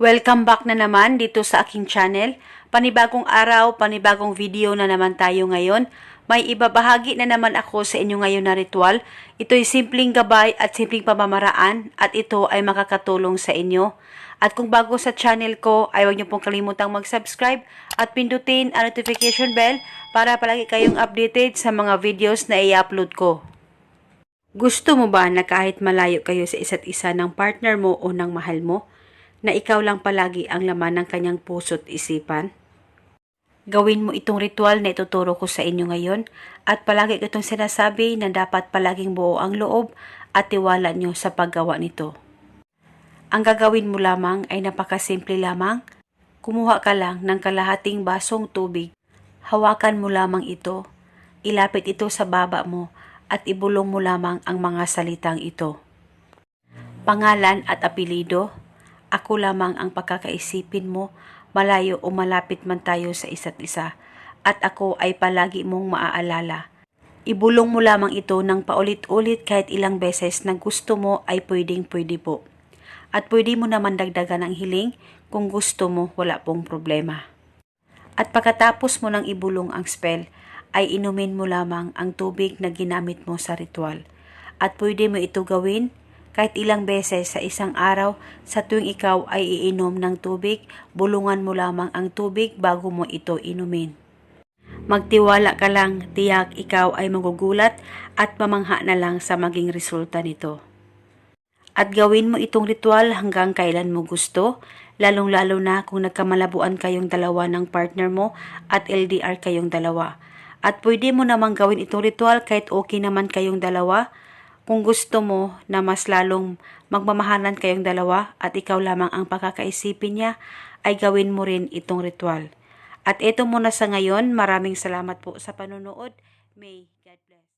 Welcome back na naman dito sa aking channel. Panibagong araw, panibagong video na naman tayo ngayon. May ibabahagi na naman ako sa inyo ngayon na ritual. Ito'y simpleng gabay at simpleng pamamaraan at ito ay makakatulong sa inyo. At kung bago sa channel ko, ay huwag niyo pong kalimutang mag-subscribe at pindutin ang notification bell para palagi kayong updated sa mga videos na i-upload ko. Gusto mo ba na kahit malayo kayo sa isa't isa ng partner mo o ng mahal mo, na ikaw lang palagi ang laman ng kanyang puso't isipan? Gawin mo itong ritual na ituturo ko sa inyo ngayon at palagi itong sinasabi na dapat palaging buo ang loob at tiwala nyo sa paggawa nito. Ang gagawin mo lamang ay napakasimple lamang. Kumuha ka lang ng kalahating basong tubig. Hawakan mo lamang ito. Ilapit ito sa baba mo at ibulong mo lamang ang mga salitang ito. Pangalan at apelido, ako lamang ang pagkakaisipin mo, malayo o malapit man tayo sa isa't isa, at ako ay palagi mong maaalala. Ibulong mo lamang ito ng paulit-ulit kahit ilang beses na gusto mo ay pwedeng pwede po. At pwede mo naman dagdagan ang hiling kung gusto mo wala pong problema. At pagkatapos mo nang ibulong ang spell, ay inumin mo lamang ang tubig na ginamit mo sa ritual. At pwede mo ito gawin kahit ilang beses sa isang araw sa tuwing ikaw ay iinom ng tubig, bulungan mo lamang ang tubig bago mo ito inumin. Magtiwala ka lang, tiyak ikaw ay magugulat at mamangha na lang sa maging resulta nito. At gawin mo itong ritual hanggang kailan mo gusto, lalong-lalo na kung nagkamalabuan kayong dalawa ng partner mo at LDR kayong dalawa. At pwede mo namang gawin itong ritual kahit okay naman kayong dalawa, kung gusto mo na mas lalong magmamahalan kayong dalawa at ikaw lamang ang pagkakaisipin niya, ay gawin mo rin itong ritual. At ito muna sa ngayon, maraming salamat po sa panonood. May God bless.